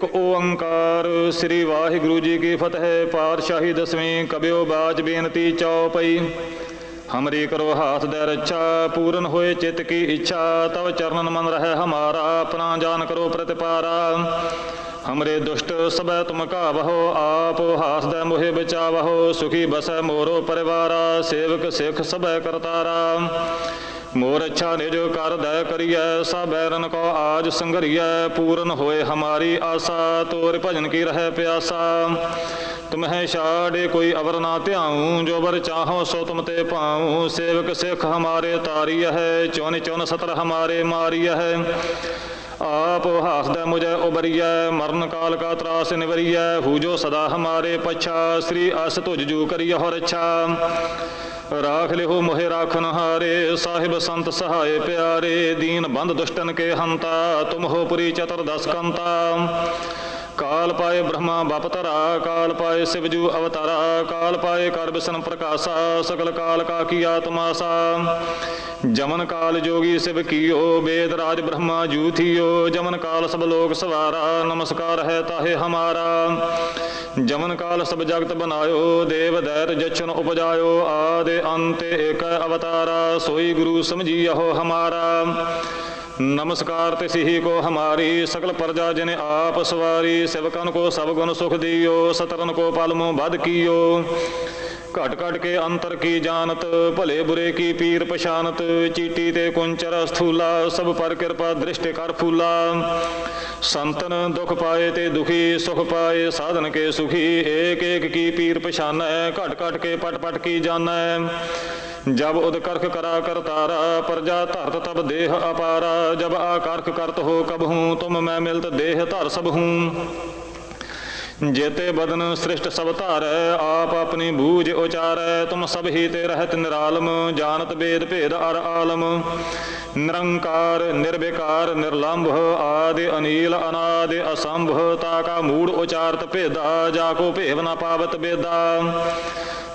ਇੱਕ ਓੰਕਾਰ। ਸ੍ਰੀ ਵਾਹਿਗੁਰੂ ਜੀ ਕੀ ਫਤਿਹ। ਪਾਤਸ਼ਾਹੀ ਦਸਵੀਂ ਕਬਿਓ ਬਾਚ ਬੇਨਤੀ ਚਉਪਈ ਹਮਰੀ ਕਰੋ ਹਾਥ ਦੇ ਰੱਛਾ, ਪੂਰਨ ਹੋਏ ਚਿਤ ਕੀ ਇੱਛਾ, ਤਵ ਚਰਨਨ ਮਨ ਰਹਿ ਹਮਾਰਾ, ਆਪਣਾ ਜਾਨ ਕਰੋ ਪ੍ਰਤਿਪਾਰਾ। ਹਮਰੇ ਦੁਸ਼ਟ ਸਬੈ ਤੁਮ ਕਾਵਹੋ ਆਪ ਹਾਸ ਦੇ ਮੋਹਿ ਬਚਾਵਹੋ, ਸੁਖੀ ਬਸੈ ਮੋਰੋ ਪਰਿਵਾਰਾ, ਸੇਵਕ ਸਿੱਖ ਸਬੈ ਕਰਤਾਰਾ। ਮੋਰ ਅੱਛਾ ਨਿਜ ਕਰ ਦੈ ਕਰੀਐ ਸਬੈਰਨ ਕੋ ਆਜ ਸੰਗਰੀਐ ਪੂਰਨ ਹੋਏ ਹਮਾਰੀ ਆਸਾ, ਤੋਰ ਭਜਨ ਕੀ ਰਹਿ ਪਿਆਸਾ। ਤੁਮਹਿ ਛਾੜੇ ਕੋਈ ਅਵਰ ਨਾ ਧਿਆਉ, ਜੋ ਬਰ ਚਾਹੋ ਸੋ ਤੁਮ ਤੇ ਪਾਉ ਸੇਵਕ ਸਿੱਖ ਹਮਾਰੇ ਤਾਰੀ ਹੈ ਚੌਨ ਚੌਨ ਸਤਰ ਹਮਾਰੇ ਮਾਰੀ ਹੈ ਆਪ ਹਾਸਦਾ ਮੁਝੇ ਉਬਰੀਐ ਮਰਨ ਕਾਲ ਕਾ ਤਰਾਸ ਨਿਵਰੀਐ। ਹੂ ਜੋ ਸਦਾ ਹਮਾਰੇ ਪਛਾ, ਸ੍ਰੀ ਅਸ ਤੁਜ ਜੂ ਕਰੀਐ ਹੋ ਰੱਛਾ ਰਾਖ ਲਿਓ ਮੋਹਿ ਰਾਖਨ ਹਾਰੇ, ਸਾਹਿਬ ਸੰਤ ਸਹਾਏ ਪਿਆਰੇ, ਦੀਨ ਬੰਦ ਦੁਸ਼ਟਨ ਕੇ ਹੰਤਾ, ਤੁਮ ਹੋ ਪੁਰੀ ਚਤੁਰ ਦਸ ਕੰਤਾ। ਕਾਲ ਪਾਏ ਬ੍ਰਹਮਾ ਬਪਤਰਾ ਕਾਲ ਪਾਏ ਸਿਵਜੂ ਅਵਤਾਰਾ, ਕਾਲ ਪਾਏ ਕਰ ਬਿਸ਼ਨ ਪ੍ਰਕਾਸ਼ਾ ਸਕਲ ਕਾਲ ਕਾ ਕੀ ਆਤਮਾਸਾ ਜਮਨ ਕਾਲ ਜੋਗੀ ਸਿਵ ਕੀਓ ਵੇਦ ਰਾਜ ਬ੍ਰਹਮਾ ਜੂ ਥੀਓ, ਜਮਨ ਕਾਲ ਸਭ ਲੋਕ ਸਵਾਰਾ, ਨਮਸਕਾਰ ਹੈ ਤਾਹੇ ਹਮਾਰਾ। ਜਮਨ ਕਾਲ ਸਭ ਜਗਤ ਬਨਾਇਓ, ਦੇਵ ਦੈਤ ਜਛਨ ਉਪਜਾਇਓ, ਆਦੇ ਅੰਤ ਏਕ ਅਵਤਾਰਾ, ਸੋਈ ਗੁਰੂ ਸਮਝੀਓ ਹਮਾਰਾ। ਨਮਸਕਾਰ ਤੇ ਸਿਹੀ ਕੋ ਹਮਾਰੀ ਸਕਲ ਪ੍ਰਜਾ ਜਿਨੇ ਆਪ ਸਵਾਰੀ, ਸਿਵਕਨ ਕੋ ਸਭ ਗੁਣ ਸੁਖ ਦਿਓ, ਸਤਰਨ ਕੋ ਪਲਮੋ ਬਦ ਕੀਓ। ਘਟ ਘਟ ਕੇ ਅੰਤਰ ਕੀ ਜਾਣਤ, ਭਲੇ ਬੁਰੇ ਕੀ ਪੀਰ ਪਛਾਨਤ, ਚੀਟੀ ਤੇ ਕੁੰਚਰ ਸਥੂਲਾ ਸਭ ਪਰ ਕਿਰਪਾ ਦ੍ਰਿਸ਼ਟ ਕਰ ਫੂਲਾ। ਸੰਤਨ ਦੁਖ ਪਾਏ ਤੇ ਦੁਖੀ, ਸੁਖ ਪਾਏ ਸਾਧਨ ਕੇ ਸੁਖੀ, ਏਕ ਏਕ ਕੀ ਪੀਰ ਪਛਾਨੈ, ਘਟ ਘਟ ਕੇ ਪਟ ਪਟ ਕੀ ਜਾਣੈ। ਜਬ ਉਦ ਕਰਖ ਕਰਾ ਕਰਤਾਰਾ, ਪ੍ਰਜਾ ਧਰਤ ਤਬ ਦੇਹ ਅਪਾਰਾ, ਜਬ ਆਕਰਖ ਕਰਤ ਹੋ ਕਬ ਹੂੰ, ਤੁਮ ਮੈਂ ਮਿਲਤ ਦੇਹ ਧਰ ਸਭ ਹੂੰ। ਜੇਤੇ ਬਦਨ ਸ੍ਰਿਸ਼ਟ ਸਭ ਧਾਰੈ, ਆਪ ਆਪਣੀ ਬੂਝ ਉਚਾਰੈ, ਤੁਮ ਸਭ ਹੀ ਤੇ ਰਹਿਤ ਨਿਰਾਲਮ, ਜਾਣਤ ਬੇਦ ਭੇਦ ਅਰ ਆਲਮ। ਨਿਰੰਕਾਰ, ਨਿਰਵਿਕਾਰ, ਨਿਰਲੰਭ, ਆਦਿ ਅਨੀਲ, ਅਨਾਦਿ ਅਸੰਭ, ਤਾ ਕਾ ਮੂੜ ਉਚਾਰਤ ਭੇਦਾ, ਜਾ ਕੋ ਭੇਵ ਨਾ ਪਾਵਤ ਬੇਦਾ।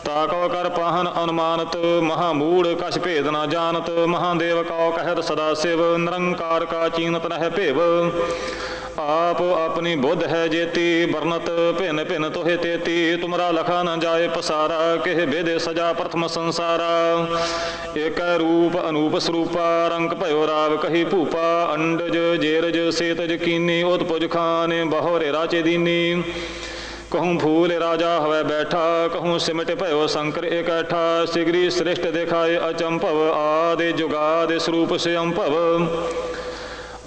ਤਾ ਕਉ ਕਰ ਪਾਹਨ ਅਨੁਮਾਨਤ, ਮਹਾ ਮੂੜ ਕਛ ਭੇਦ ਨਾ ਜਾਣਤ, ਮਹਾਦੇਵ ਕਉ ਕਹਿਤ ਸਦਾ ਸਿਵ, ਨਿਰੰਕਾਰ ਕਾ ਚੀਨਤ ਨਹਿ ਭੇਵ। ਆਪ ਆਪਣੀ ਬੁੱਧ ਹੈ ਜੇਤੀ ਵਰਨਤ ਭਿਨ ਭਿਨ ਤੋਹਿ ਤੇਤੀ। ਤੁਮਰਾ ਲਖਾ ਨ ਜਾਏ ਪਸਾਰਾ, ਕਿਹ ਬੇਦੇ ਸਜਾ ਪ੍ਰਥਮ ਸੰਸਾਰਾ। ਏਕ ਰੂਪ ਅਨੂਪ ਸਰੂਪਾ, ਰੰਗ ਭਇਓ ਰਾਵ ਕਹੀ ਭੂਪਾ। ਅੰਡਜ, ਜੇਰਜ, ਸੇਤਜ ਕੀਨੀ, ਉਤਪੁਜ ਖਾਨ, ਬਹੁਰੇ ਰਾਚੇ ਦੀਨੀ। ਕਹੂੰ ਫੂਲ ਰਾਜਾ ਹਵੇ ਬੈਠਾ, ਕਹੂੰ ਸਿਮਟ ਭਇਓ ਸ਼ੰਕਰ ਇਕੱਠਾ। ਸਿਗਰੀ ਸ੍ਰਿਸ਼ਟ ਦਿਖਾਏ ਅਚੰਭਵ, ਆਦੇ ਜੁਗਾਦੇ ਸਰੂਪ ਸਿਅੰਭਵ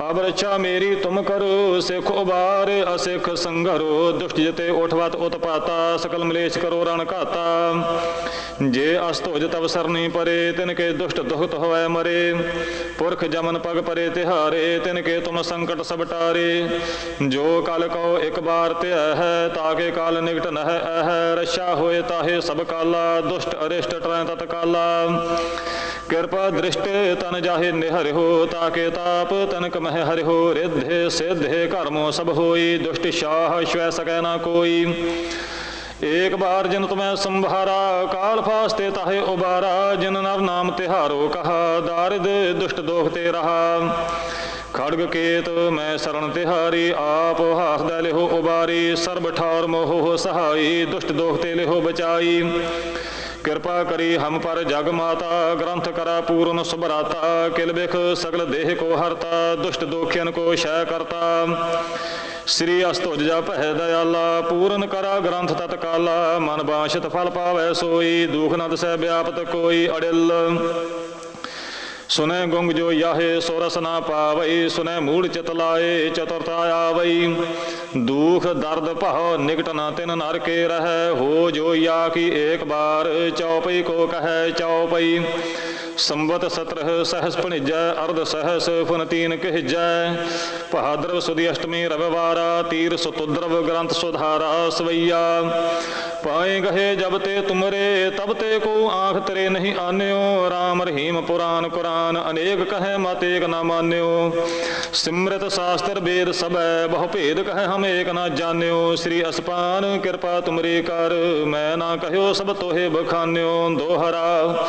ਅਬ ਰੱਛਾ ਮੇਰੀ ਤੁਮ ਕਰੋ, ਸਿਖ ਉਬਾਰ, ਅਸਿਖ ਸੰਘਰੋ, ਦੁਸ਼ਟ ਜਤੇ ਉਠਵਤ ਉਤਪਾਤਾ ਸਕਲ ਮਲੇਸ਼ ਕਰੋ ਰਣ ਘਾਤਾ। ਜੇ ਅਸਤੋਜ ਤਵ ਸਰਨੀ ਪਰੇ, ਤਿਨ ਕੇ ਦੁਸ਼ਟ ਦੁਖਤ ਹੋਇ ਮਰੇ। ਪੁਰਖ ਜਮਨ ਪਗ ਪਰੇ ਤਿਹਾਰੇ, ਤਿਨ ਕੇ ਤੁਮ ਸੰਕਟ ਸਭ ਟਾਰੇ। ਜੋ ਕਲ ਕੋ ਇੱਕ ਬਾਰ ਧਿਆ ਹੈ ਤਾਕੇ ਕਾਲ ਨਿਕਟ ਨਹਿ ਅਹ। ਰੱਛਾ ਹੋਏ ਤਾਹੇ ਸਭ ਕਾਲਾ, ਦੁਸ਼ਟ ਅਰਿਸ਼ਟ ਟਰੈ ਤਤ ਕਾਲਾ। ਕਿਰਪਾ ਦ੍ਰਿਸ਼ਟ ਤਨ ਜਾਹੇ ਹੋ ਤਾਕੇ ਤਾਪ ਤਨਕ ਮਹਿ ਹਰਿਓ ਰਿਧੇ ਸਿਧੇ ਕਰਮੋ ਸਭ ਹੋਈ, ਦੁਸ਼ਟ ਸ਼ਾਹ ਸ਼ਵੈ ਸਕੈ ਨਾ ਕੋਈ। ਏਕ ਬਾਰ ਜਿਨ ਤੁਮੈ ਸੰਭਾਰਾ, ਕਾਲ ਫਾਸਤੇ ਤਾਹੇ ਉਬਾਰਾ, ਜਿਨ ਨਰ ਨਾਮ ਤਿਹਾਰੋ ਕਹਾ, ਦਾਰਿਦ ਦੁਸ਼ਟ ਦੋਖ ਤੇ ਰਹਾ। ਖੜਗ ਕੇਤ ਮੈਂ ਸਰਣ ਤਿਹਾਰੀ, ਆਪ ਹਾਸਦਾ ਲਿਹੋ ਉਬਾਰੀ, ਸਰਬ ਠਾਰ ਮੋਹ ਸਹਾਈ, ਦੁਸ਼ਟ ਦੋਖ ਤੇ ਲਿਹੋ ਬਚਾਈ। ਕਿਰਪਾ ਕਰੀ ਹਮ ਪਰ ਜਗ ਮਾਤਾ, ਗ੍ਰੰਥ ਕਰਾ ਪੂਰਨ ਸੁਭਰਾਤਾ, ਕਿਲ ਬਿਖ ਸਗਲ ਦੇਹ ਕੋ ਹਰਤਾ, ਦੁਸ਼ਟ ਦੋਖਿਆਨ ਕੋ ਸ਼ੈ ਕਰਤਾ। ਸ੍ਰੀ ਅਸਤੁਜ ਜਪ ਹੈ ਦਇਆਲਾ, ਪੂਰਨ ਕਰਾ ਗ੍ਰੰਥ ਤਤਕਾਲਾ ਮਨ ਬਾਸ਼ਤ ਫਲ ਪਾਵੈ ਸੋਈ, ਦੁਖ ਨ ਦਸੈ ਵਿਆਪਤ ਕੋਈ ਅੜਿਲ। ਸੁਨੈ ਗੁੰਗ ਜੋ ਯਾਹੇ ਸੋਰਸ ਨਾ ਪਾਵਈ, ਸੁਨੈ ਮੂੜ ਚਿਤ ਲਾਏ ਚਤੁਰਤਾ ਆਵਈ। ਦੁਖ, ਦਰਦ, ਭਉ, ਨਿਕਟ ਨਾ ਤਿਨ ਨਰ ਕੇ ਰਹਿ। ਹੋ ਜੋ ਯਾ ਕੀ ਏਕ ਬਾਰ, ਚਉਪਈ ਕੋ ਕਹੈ ਚਉਪਈ। ਸੰਵਤ ਸਤਰਹ ਸਹਸ ਭਣਿਜੈ, ਅਰਧ ਸਹਸ ਫੁਨ ਤੀਨ ਕਹਿਜੈ। ਭਾਦਰਵ ਸੁਦੀ ਅਸ਼ਟਮੀ ਰਵਿਵਾਰਾ, ਤੀਰ ਸੁਤੁਦਰਵ ਗ੍ਰੰਥ ਸੁਧਾਰਾ ਸਵਈਆ। ਪਾਏ ਗਏ ਜਬ ਤੇ ਤੁਮਰੇ, ਤਬ ਤੇ ਕੋ ਆਖ ਤਰੇ ਨਹੀਂ ਆਨਿਓ। RAM ਰਹੀਮ ਪੁਰਾਨ ਕੁਰਾਨ, ਅਨੇਕ ਕਹੈ ਮਤ ਏਕ ਨਾ ਮਾਨਿਓ। ਸਿਮਰਤ ਸ਼ਾਸਤਰ ਵੇਦ ਸਭੈ, ਬਹੁ ਭੇਦ ਕਹੈ ਹਮ ਏਕ ਨਾ ਜਾਣਿਓ। ਸ੍ਰੀ ਅਸਪਾਨ ਕਿਰਪਾ ਤੁਮਰੀ ਕਰ, ਮੈਂ ਨਾ ਕਹਿਓ ਸਭ ਤੋਹੇ ਬਖਾਨਿਓ। ਦੋਹਰਾ